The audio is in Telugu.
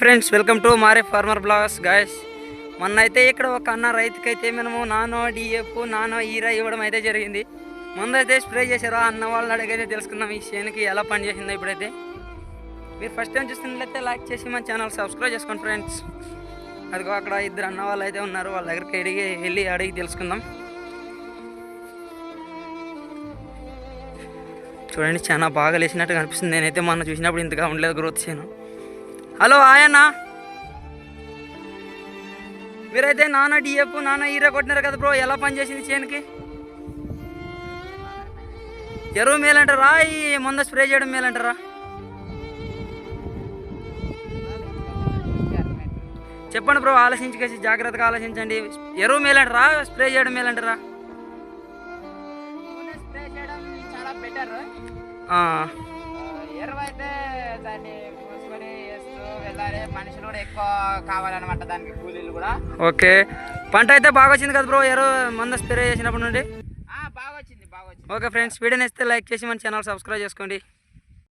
ఫ్రెండ్స్ వెల్కమ్ టు మారే ఫార్మర్ బ్లాగ్స్ గాయస్ మొన్న అయితే ఇక్కడ ఒక అన్న రైతుకైతే మనము నానో డిఎఫ్ నానో ఈరా ఇవ్వడం అయితే జరిగింది. ముందైతే స్ప్రే చేశారు. అన్న వాళ్ళని అడిగైతే తెలుసుకుందాం ఈ చేనుకి ఎలా పని చేసిందో ఇప్పుడైతే. మీరు ఫస్ట్ టైం చూస్తున్నట్లయితే లైక్ చేసి మన ఛానల్ సబ్స్క్రైబ్ చేసుకోండి ఫ్రెండ్స్ అదిగో అక్కడ ఇద్దరు అన్న వాళ్ళు అయితే ఉన్నారు. వాళ్ళ దగ్గరికి అడిగి వెళ్ళి అడిగి తెలుసుకుందాం. చూడండి చాలా బాగా లేచినట్టు కనిపిస్తుంది నేనైతే మొన్న చూసినప్పుడు ఇంతగా ఉండలేదు గ్రోత్ చేయను హలో ఆయన్న మీరైతే నాన్న డిఎఫ్ నాన్న ఈర కొట్టినారు కదా బ్రో ఎలా పనిచేసింది చేనుకి? ఎరువు మేలంటారా? ఈ మంద స్ప్రే చేయడం మేలంటారా? చెప్పండి బ్రో ఆలోచించి కలిసి జాగ్రత్తగా ఆలోచించండి. ఎరువు మేలంటారా? స్ప్రే చేయడం మేలంటారా? ఎరువు అయితే దాన్ని పూసుకొని వేస్తూ మనుషులు కూడా ఎక్కువ కావాలన్నమాట దానికి కూలీలు కూడా. ఓకే. పంట అయితే బాగా వచ్చింది కదా బ్రో? ఎరువు మంద స్ప్రే చేసినప్పటి నుండి? ఆ, బాగా వచ్చింది బాగా వచ్చింది ఓకే ఫ్రెండ్స్ వీడియోని ఇస్తే లైక్ చేసి మన ఛానల్ సబ్స్క్రైబ్ చేసుకోండి.